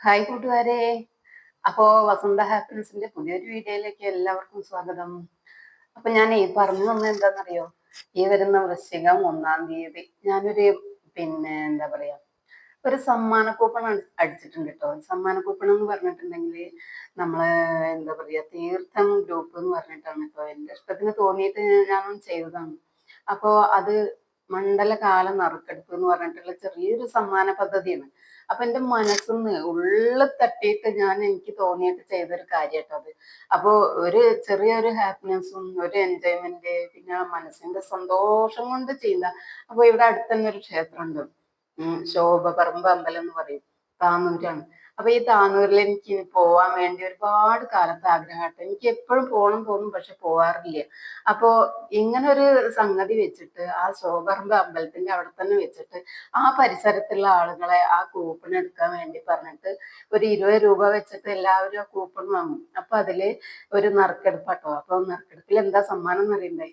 Hi കൂട്ടുകാരെ. അപ്പോ വസന്ത ഹാപ്പിനെസിന്റെ പുതിയൊരു വീഡിയോയിലേക്ക് എല്ലാവർക്കും സ്വാഗതം. അപ്പൊ ഞാൻ ഈ പറഞ്ഞു വന്നത് എന്താണെന്നറിയോ? ഈ വരുന്ന വൃശ്ചികം ഒന്നാം തീയതി ഞാനൊരു പിന്നെ എന്താ പറയാ ഒരു സമ്മാന കൂപ്പൺ അടിച്ചിട്ടുണ്ട് കേട്ടോ സമ്മാന കൂപ്പൺ എന്ന് പറഞ്ഞിട്ടുണ്ടെങ്കിൽ നമ്മൾ എന്താ പറയാ തീർത്ഥം ഗ്രൂപ്പ് എന്ന് പറഞ്ഞിട്ടാണ് കേട്ടോ എന്റെ ഇഷ്ടത്തിന് തോന്നിയിട്ട് ഞാൻ ചെയ്തതാണ്. അപ്പോ അത് മണ്ഡലകാല നറുക്കെടുപ്പ് എന്ന് പറഞ്ഞിട്ടുള്ള ചെറിയൊരു സമ്മാന പദ്ധതിയാണ്. അപ്പൊ എന്റെ മനസ്സിന്ന് ഉള്ളിൽ തട്ടിയിട്ട് ഞാൻ എനിക്ക് തോന്നിയിട്ട് ചെയ്തൊരു കാര്യട്ടോ അത്. അപ്പോ ഒരു ചെറിയൊരു ഹാപ്പിനെസ്സും ഒരു എൻജോയ്മെന്റ് പിന്നെ മനസ്സിന്റെ സന്തോഷം കൊണ്ട് ചെയ്യുന്ന അപ്പൊ ഇവിടെ അടുത്ത് തന്നെ ഒരു ക്ഷേത്രമുണ്ട്. ശോഭ പറമ്പ് അമ്പലം എന്ന് പറയും. താന്നൂരാണ് അപ്പൊ ഈ താനൂരിൽ എനിക്ക് പോവാൻ വേണ്ടി ഒരുപാട് കാലത്ത് ആഗ്രഹമായിട്ട് എനിക്ക് എപ്പോഴും പോകണം തോന്നും പക്ഷെ പോവാറില്ല. അപ്പോ ഇങ്ങനെ ഒരു സംഗതി വെച്ചിട്ട് ആ സോബർമ്പ് അമ്പലത്തിന്റെ അവിടെ തന്നെ വെച്ചിട്ട് ആ പരിസരത്തുള്ള ആളുകളെ ആ കൂപ്പൺ എടുക്കാൻ വേണ്ടി പറഞ്ഞിട്ട് ഒരു ഇരുപത് രൂപ വെച്ചിട്ട് എല്ലാവരും ആ കൂപ്പൺ വാങ്ങും. അപ്പൊ അതിൽ ഒരു നറുക്കെടുപ്പാട്ടോ അപ്പൊ നറുക്കെടുപ്പിൽ എന്താ സമ്മാനം എന്ന് അറിയണ്ടേ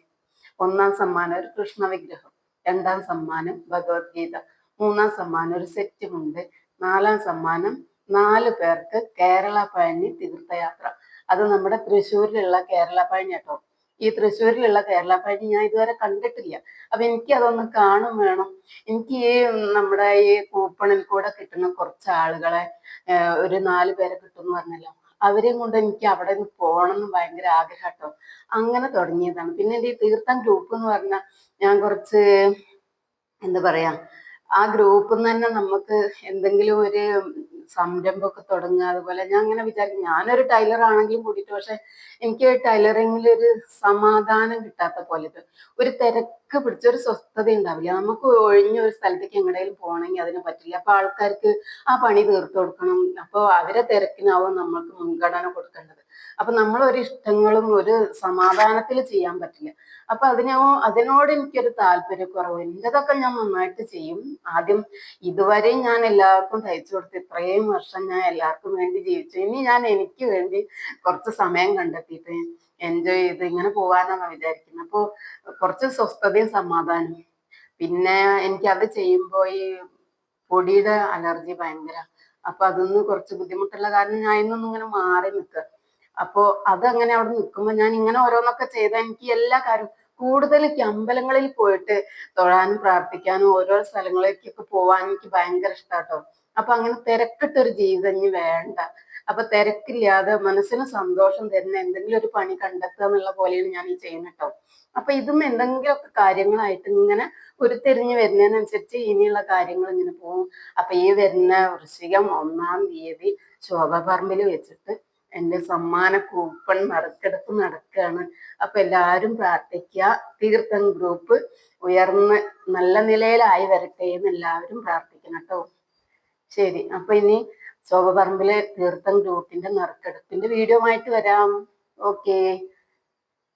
ഒന്നാം സമ്മാനം ഒരു കൃഷ്ണ വിഗ്രഹം രണ്ടാം സമ്മാനം ഭഗവത്ഗീത മൂന്നാം സമ്മാനം ഒരു സെറ്റുമുണ്ട് നാലാം സമ്മാനം നാല് പേർക്ക് കേരള പഴനി തീർത്ഥയാത്ര. അത് നമ്മുടെ തൃശ്ശൂരിലുള്ള കേരള പഴനി കേട്ടോ. ഈ തൃശ്ശൂരിലുള്ള കേരള പഴനി ഞാൻ ഇതുവരെ കണ്ടിട്ടില്ല. അപ്പൊ എനിക്ക് അതൊന്ന് കാണും വേണം. എനിക്ക് ഈ നമ്മുടെ ഈ കൂപ്പണിൽ കൂടെ കിട്ടുന്ന കുറച്ച് ആളുകളെ ഒരു നാല് പേരെ കിട്ടും എന്ന് പറഞ്ഞല്ലോ. അവരെയും കൊണ്ട് എനിക്ക് അവിടെ നിന്ന് പോകണം എന്ന് ഭയങ്കര ആഗ്രഹം കേട്ടോ. അങ്ങനെ തുടങ്ങിയതാണ്. പിന്നെ ഈ തീർത്ഥം ഗ്രൂപ്പ് എന്ന് പറഞ്ഞാൽ ഞാൻ കുറച്ച് എന്താ പറയാ ആ ഗ്രൂപ്പിൽ നിന്ന് തന്നെ നമുക്ക് എന്തെങ്കിലും ഒരു സംരംഭമൊക്കെ തുടങ്ങുക. അതുപോലെ ഞാൻ അങ്ങനെ വിചാരിക്കും ഞാനൊരു ടൈലർ ആണെങ്കിലും കൂടിയിട്ട് പക്ഷെ എനിക്ക് ടൈലറിങ്ങിൽ ഒരു സമാധാനം കിട്ടാത്ത പോലെ ഒരു തിരക്ക് പിടിച്ച ഒരു സ്വസ്ഥത ഉണ്ടാവില്ല. നമുക്ക് ഒഴിഞ്ഞ ഒരു സ്ഥലത്തേക്ക് എങ്ങടെയും പോകണമെങ്കിൽ അതിന് പറ്റില്ല. അപ്പൊ ആൾക്കാർക്ക് ആ പണി തീർത്തു കൊടുക്കണം. അപ്പോൾ അവരെ തിരക്കിനാവും നമ്മൾക്ക് മുൻഗണന കൊടുക്കേണ്ടത്. അപ്പൊ നമ്മളൊരു ഇഷ്ടങ്ങളും ഒരു സമാധാനത്തിൽ ചെയ്യാൻ പറ്റില്ല. അപ്പൊ അതിനോ അതിനോട് എനിക്കൊരു താല്പര്യക്കുറവ്. എന്റേതൊക്കെ ഞാൻ നന്നായിട്ട് ചെയ്യും. ആദ്യം ഇതുവരെ ഞാൻ എല്ലാവർക്കും തയ്ച്ചു കൊടുത്ത് ഇത്രയും വർഷം ഞാൻ എല്ലാവർക്കും വേണ്ടി ജീവിച്ചു. ഇനി ഞാൻ എനിക്ക് വേണ്ടി കുറച്ച് സമയം കണ്ടെത്തിയിട്ട് എൻജോയ് ചെയ്ത് ഇങ്ങനെ പോകാനാണ് വിചാരിക്കുന്നത്. അപ്പോൾ കുറച്ച് സ്വസ്ഥതയും സമാധാനവും. പിന്നെ എനിക്ക് അത് ചെയ്യുമ്പോൾ ഈ പൊടിയുടെ അലർജി ഭയങ്കര. അപ്പൊ അതൊന്ന് കുറച്ച് ബുദ്ധിമുട്ടുള്ള കാരണം ഞാൻ ഇന്നൊന്നും ഇങ്ങനെ മാറി നിൽക്കുക. അപ്പോ അതങ്ങനെ അവിടെ നിൽക്കുമ്പോൾ ഞാൻ ഇങ്ങനെ ഓരോന്നൊക്കെ ചെയ്ത എനിക്ക് എല്ലാ കാര്യവും കൂടുതൽ അമ്പലങ്ങളിൽ പോയിട്ട് തൊഴാനും പ്രാർത്ഥിക്കാനും ഓരോ സ്ഥലങ്ങളിലേക്കൊക്കെ പോവാൻ എനിക്ക് ഭയങ്കര ഇഷ്ടാട്ടോ. അപ്പൊ അങ്ങനെ തിരക്കിട്ടൊരു ജീവിതം ഇനി വേണ്ട. അപ്പൊ തിരക്കില്ലാതെ മനസ്സിന് സന്തോഷം തരുന്ന എന്തെങ്കിലും ഒരു പണി കണ്ടെത്തുക എന്നുള്ള പോലെയാണ് ഞാൻ ഈ ചെയ്യുന്നത് കേട്ടോ അപ്പൊ ഇതും എന്തെങ്കിലുമൊക്കെ കാര്യങ്ങളായിട്ട് ഇങ്ങനെ ഉരുത്തിരിഞ്ഞ് വരുന്നതിനനുസരിച്ച് ഇനിയുള്ള കാര്യങ്ങൾ ഇങ്ങനെ പോകും. അപ്പൊ ഈ വരുന്ന വൃശ്ചികം ഒന്നാം തീയതി ശോഭപറമ്പിൽ വെച്ചിട്ട് എന്റെ സമ്മാന കൂപ്പൺ നറുക്കെടുപ്പ് നടക്കുകയാണ്. അപ്പൊ എല്ലാവരും പ്രാർത്ഥിക്കുക. തീർത്ഥം ഗ്രൂപ്പ് ഉയർന്ന് നല്ല നിലയിലായി വരട്ടെ എന്ന് എല്ലാവരും പ്രാർത്ഥിക്കണം കേട്ടോ. ശരി അപ്പൊ ഇനി ശോഭപറമ്പിലെ തീർത്ഥം ഗ്രൂപ്പിന്റെ നറുക്കെടുപ്പിന്റെ വീഡിയോ ആയിട്ട് വരാം. ഓക്കേ